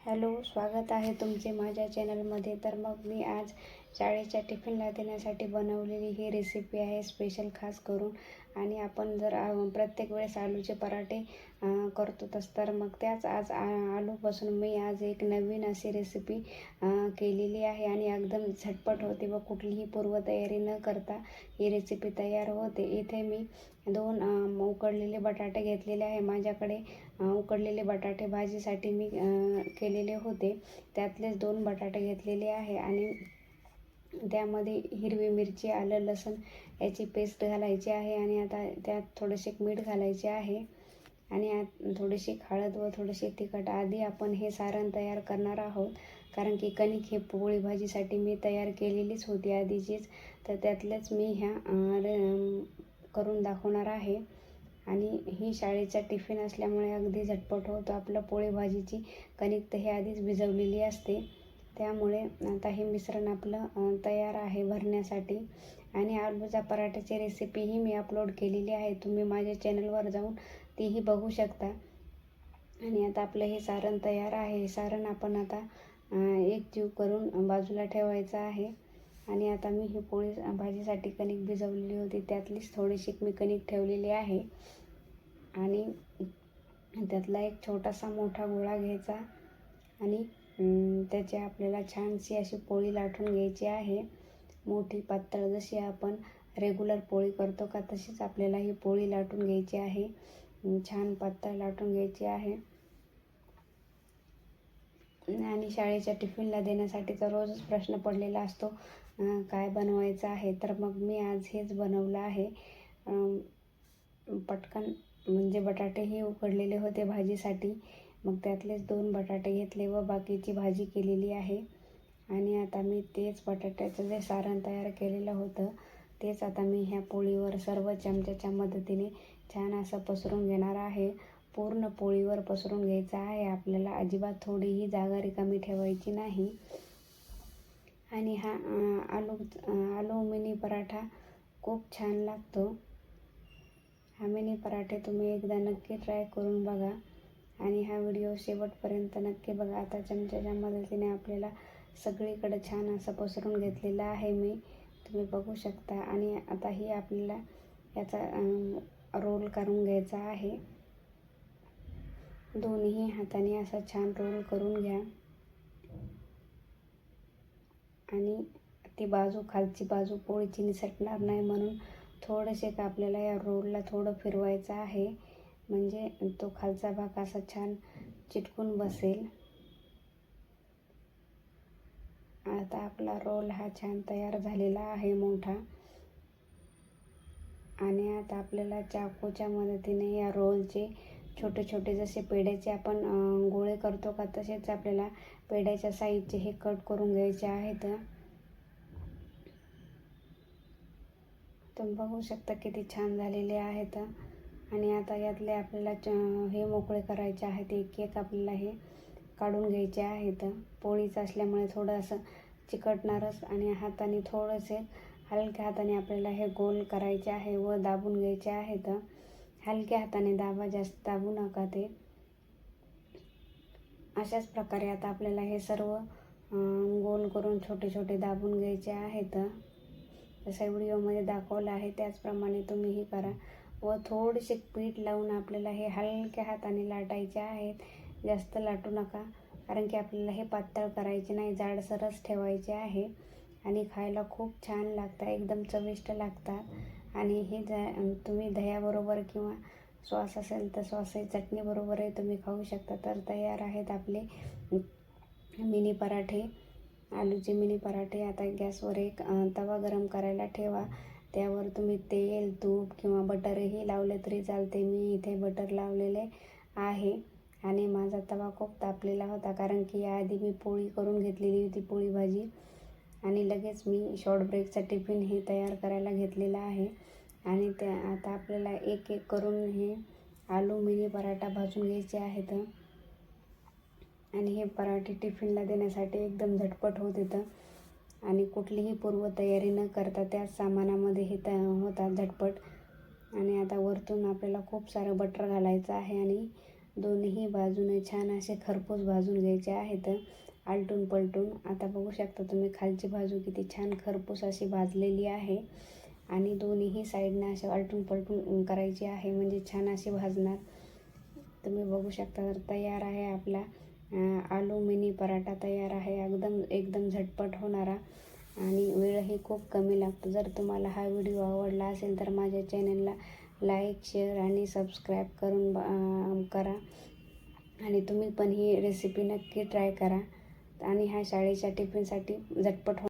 Hello स्वागत आहे तुमचे माझ्या चॅनलमध्ये. तर मग मी आज शाळेच्या टिफिनला देण्यासाठी बनवलेली ही रेसिपी आहे स्पेशल खास करून. आणि आपण जर प्रत्येक वेळेस आलूचे पराठे करतो तस तर मग त्याच आज आ- आलूपासून मी आज एक नवीन अशी रेसिपी केलेली आहे. आणि एकदम झटपट होते व कुठलीही पूर्वतयारी न करता ही रेसिपी तयार होते. इथे मी दोन उकडलेले बटाटे घेतलेले आहे. माझ्याकडे उकडलेले बटाटे भाजीसाठी मी केलेले होते. त्यातलेच दोन बटाटे घेतलेले आहे. आणि त्यामध्ये हिरवी मिरची आलं लसूण याची पेस्ट घालायची आहे आणि आता त्यात थोडेसे मीठ घालायचे आहे. आणि आत थोडीशी हळद व थोडेसे तिखट आधी आपण हे सारण तयार करणार आहोत. कारण की कणिक हे पोळी भाजीसाठी मी तयार केलेलीच होती आधीचीच. तर त्यातल्याच मी ह्या करून दाखवणार आहे. आणि ही शाळेचा टिफिन असल्यामुळे अगदी झटपट होतो. आपलं पोळी भाजीची कणिक तर हे आधीच भिजवलेली असते. त्यामुळे आता हे मिश्रण आपलं तयार आहे भरण्यासाठी. आणि आलूच्या पराठ्याची रेसिपीही मी अपलोड केलेली आहे. तुम्ही माझ्या चॅनलवर जाऊन तीही बघू शकता. आणि आता आपलं हे सारण तयार आहे. हे सारण आपण आता एक जीव करून बाजूला ठेवायचं आहे. आणि आता मी ही पोळी भाजीसाठी कणिक भिजवलेली होती. त्यातलीच थोडीशी मी कणिक ठेवलेली आहे. आणि त्यातला एक छोटासा मोठा गोळा घ्यायचा. आणि त्याची आपल्याला छानशी अशी पोळी लाटून घ्यायची आहे. मोठी पातळ जशी आपण रेग्युलर पोळी करतो का तशीच आपल्याला ही पोळी लाटून घ्यायची आहे. छान पातळ लाटून घ्यायची आहे. आणि शाळेच्या टिफिनला देण्यासाठी तर रोजच प्रश्न पडलेला असतो काय बनवायचं आहे? तर मग मी आज हेच बनवलं आहे. पटकन म्हणजे बटाटेही उकडलेले होते भाजीसाठी. मग त्यातलेच दोन बटाटे घेतले व बाकीची भाजी केलेली आहे. आणि आता मी तेच बटाट्याचं जे सारण तयार केलेलं होतं तेच आता मी ह्या पोळीवर सर्व चमच्याच्या मदतीने छान असं पसरून घेणार आहे. पूर्ण पोळीवर पसरून घ्यायचं आहे. आपल्याला अजिबात थोडीही जागा रिकामी ठेवायची नाही. आणि हा आलू आलू मिनी पराठा खूप छान लागतो. हा मिनी पराठे तुम्ही एकदा नक्की ट्राय करून बघा. आणि हा व्हिडिओ शेवटपर्यंत नक्की बघा. आता चमच्याच्या मदतीने आपल्याला सगळीकडे छान असं पसरून घेतलेलं आहे मी. तुम्ही बघू शकता. आणि आता ही आपल्याला याचा रोल करून घ्यायचा आहे. दोन्ही हाताने असा छान रोल करून घ्या. आणि ती बाजू खालची बाजू पोळीची निसटणार नाही म्हणून थोडेसे का आपल्याला या रोलला थोडं फिरवायचं आहे. म्हणजे तो खालचा भाग असा छान चिटकून बसेल. आता आपला रोल हा छान तयार झालेला आहे मोठा. आणि आता आपल्याला चाकूच्या मदतीने या रोलचे छोटे छोटे जसे पेढ्याचे आपण गोळे करतो का तसेच आपल्याला पेढ्याच्या साईजचे हे कट करून घ्यायचे आहेत. तुम्ही बघू शकता किती छान झालेले आहेत. आणि आता यातले आपल्याला च- हे मोकळे करायचे आहेत एक एक आपल्याला हे काढून घ्यायचे आहेत. पोळीचं असल्यामुळे थोडं असं चिकटणारच आणि हाताने थोडेसे हलक्या हाताने आपल्याला हे गोल करायचे आहे व दाबून घ्यायचे आहेत. हलक्या हाताने दाबा जास्त दाबू नका ते. अशाच प्रकारे आता आपल्याला हे सर्व गोल करून छोटे छोटे दाबून घ्यायचे आहेत. जसं व्हिडिओमध्ये दाखवलं आहे त्याचप्रमाणे तुम्हीही करा. व थोडेसे पीठ लावून आपल्याला हे हलक्या हाताने लाटायचे आहेत. जास्त लाटू नका कारण की आपल्याला हे पातळ करायचे नाही जाडसरच ठेवायचे आहे. आणि खायला खूप छान लागतात एकदम चविष्ट लागतात. आणि हे ज तुम्ही दह्याबरोबर किंवा सॉस असेल तर सॉस चटणीबरोबरही तुम्ही खाऊ शकता. तर तयार आहेत आपले मिनी पराठे आलूचे मिनी पराठे. आता गॅसवर एक तवा गरम करायला ठेवा. त्यावर तुम्ही तेल तूप किंवा बटरही लावले तरी चालते. मी इथे बटर लावलेले आहे आणि माझा तवा खूप तापलेला होता कारण की याआधी मी पोळी करून घेतलेली होती पोळी भाजी. आणि लगेच मी शॉर्ट ब्रेकचा टिफिन हे तयार करायला घेतलेला आहे. आणि त्या आता आपल्याला एक एक करून हे आलू मिनी पराठा भाजून घ्यायचे आहेत. आणि हे पराठे टिफिनला देण्यासाठी एकदम झटपट होत येतं आणि कुठलीही पूर्वतयारी न करता त्याच सामानामध्ये हे त होतात झटपट. आणि आता वरतून आपल्याला खूप सारं बटर घालायचं आहे आणि दोन्ही बाजूने छान असे खरपूस भाजून घ्यायचे आहेत. आलटून पलटून. आता बघू शकता तुम्ही खालची बाजू किती छान खरपूस अशी भाजलेली आहे. आणि दोन्हीही साईडनं असे आलटून पलटून करायची आहे म्हणजे छान अशी भाजणार. तुम्ही बघू शकता तर तयार आहे आपला. आलू मिनी पराठा तयार आहे. एकदम एकदम झटपट होणारा. आणि वेळही खूप कमी लागतो. जर तुम्हाला हा व्हिडिओ आवडला असेल तर माझ्या चॅनलला लाईक शेअर आणि सबस्क्राईब करून करा. आणि तुम्ही पण ही रेसिपी नक्की ट्राय करा. आणि ह्या शाळेच्या टिफिनसाठी झटपट हो